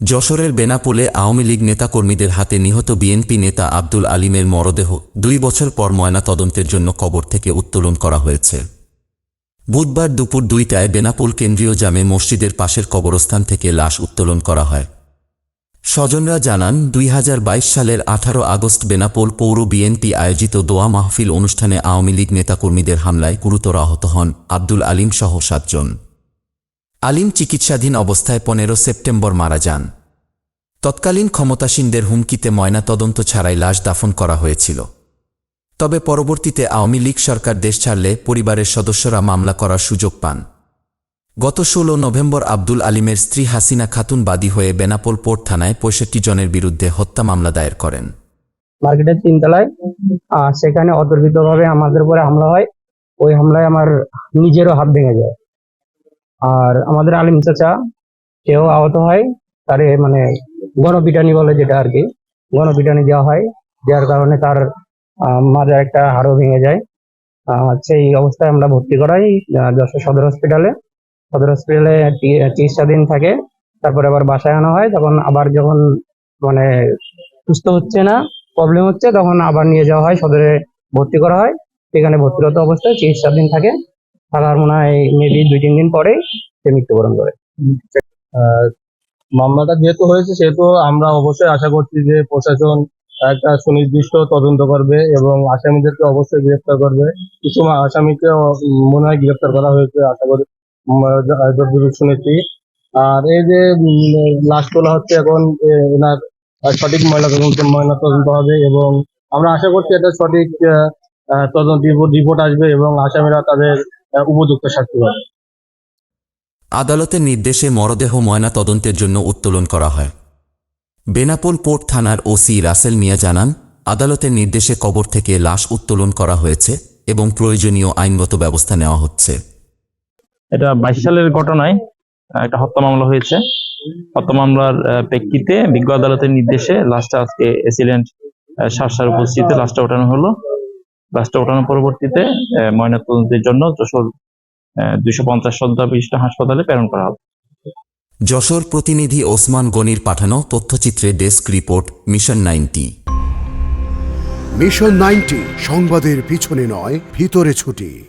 যশোরের বেনাপোলে আওয়ামী লীগ নেতাকর্মীদের হাতে নিহত বিএনপি নেতা আব্দুল আলিমের মরদেহ দুই বছর পর ময়না তদন্তের জন্য কবর থেকে উত্তোলন করা হয়েছে। বুধবার দুপুর দুইটায় বেনাপোল কেন্দ্রীয় জামে মসজিদের পাশের কবরস্থান থেকে লাশ উত্তোলন করা হয়। স্বজনরা জানান, দুই হাজার বাইশ সালের আঠারো আগস্ট বেনাপোল পৌর বিএনপি আয়োজিত দোয়া মাহফিল অনুষ্ঠানে আওয়ামী লীগ নেতাকর্মীদের হামলায় গুরুতর আহত হন আব্দুল আলিম সহ সাতজন। চিকিৎসাধীন অবস্থায় পনেরো সেপ্টেম্বর মারা যান। তৎকালীন ক্ষমতাসীনদের হুমকিতে ময়নাতদন্ত ছাড়াই লাশ দাফন করা হয়েছিল। তবে পরবর্তীতে আওয়ামী লীগ সরকার দেশ ছাড়লে পরিবারের সদস্যরা মামলা করার সুযোগ পান। গত ষোলো নভেম্বর আব্দুল আলিমের স্ত্রী হাসিনা খাতুন বাদী হয়ে বেনাপোল পোর্ট থানায় পঁয়ষট্টি জনের বিরুদ্ধে হত্যা মামলা দায়ের করেন। মার্কেটের তিনতলায় সেখানে অতর্কিতভাবে আমাদের উপরে হামলা হয়। ওই হামলায় আমার নিজেরও হাত ভেঙে যায়। আর আমাদের আলিম চাচা সেও আহত হয়, তারে মানে গণপিটানি বলে যেটা আর কি। গণপিটানি দেওয়া হয় যার কারণে তার মাজার একটা হাড়ও ভেঙে যায়। সেই অবস্থায় আমরা ভর্তি করাই যশোর সদর হসপিটালে সদর হসপিটালে চি- চিকিৎসাধীন থাকে, তারপরে আবার বাসায় আনা হয়, তখন আবার যখন মানে সুস্থ হচ্ছে না প্রবলেম হচ্ছে, তখন আবার নিয়ে যাওয়া হয়, সদরে ভর্তি করা হয়। সেখানে ভর্তিরত অবস্থায় চিকিৎসাধীন থাকে। থাকার মনে হয় মেবি দুই, তিন দিন পরে সে মৃত্যুবরণ করে। মামলাটা যেহেতু হয়েছে, সেহেতু আমরা অবশ্যই আশা করছি যে প্রশাসন একটা সুনির্দিষ্ট তদন্ত করবে এবং আসামিদেরকে অবশ্যই গ্রেফতার করবে। কিছু আসামিকে মনে হয় গ্রেফতার করা হয়েছে, আশা করি যতদূর শুনেছি। আর এই যে লাশ তোলা হচ্ছে এখন এনার সঠিক ময়না তদন্ত ময়না তদন্ত হবে এবং আমরা আশা করছি এটা সঠিক তদন্ত রিপোর্ট আসবে এবং আসামিরা তাদের উপযুক্ত শাস্তি পাবে আদালতের নির্দেশে মরদেহ ময়না তদন্তের জন্য উত্তোলন করা হয়। বেনাপোল পোর্ট থানার ওসি রাসেল মিয়া জানান আদালতের নির্দেশে কবর থেকে লাশ উত্তোলন করা হয়েছে এবং প্রয়োজনীয় আইনগত ব্যবস্থা নেওয়া হচ্ছে। এটা বাইশ সালের ঘটনায় আহ, একটা হত্যা মামলা হয়েছে। হত্যা মামলার প্রেক্ষিতে বিজ্ঞ আদালতের নির্দেশে লাশটা আজকে এসিডেন্ট সারসার উপস্থিতিতে লাশটা ওঠানো হলো। লাশটা ওঠানোর পরবর্তীতে ময়নাতদন্তের জন্য যশোর দুইশো পঞ্চাশ সদ্যা বিশিষ্ট হাসপাতালে প্রেরণ করা হবে। যশোর প্রতিনিধি ওসমান গনির পাঠানো তথ্যচিত্রে desk report mission ninety. Mission ninety সংবাদের পিছনে নয় ভিতরে ছুটি।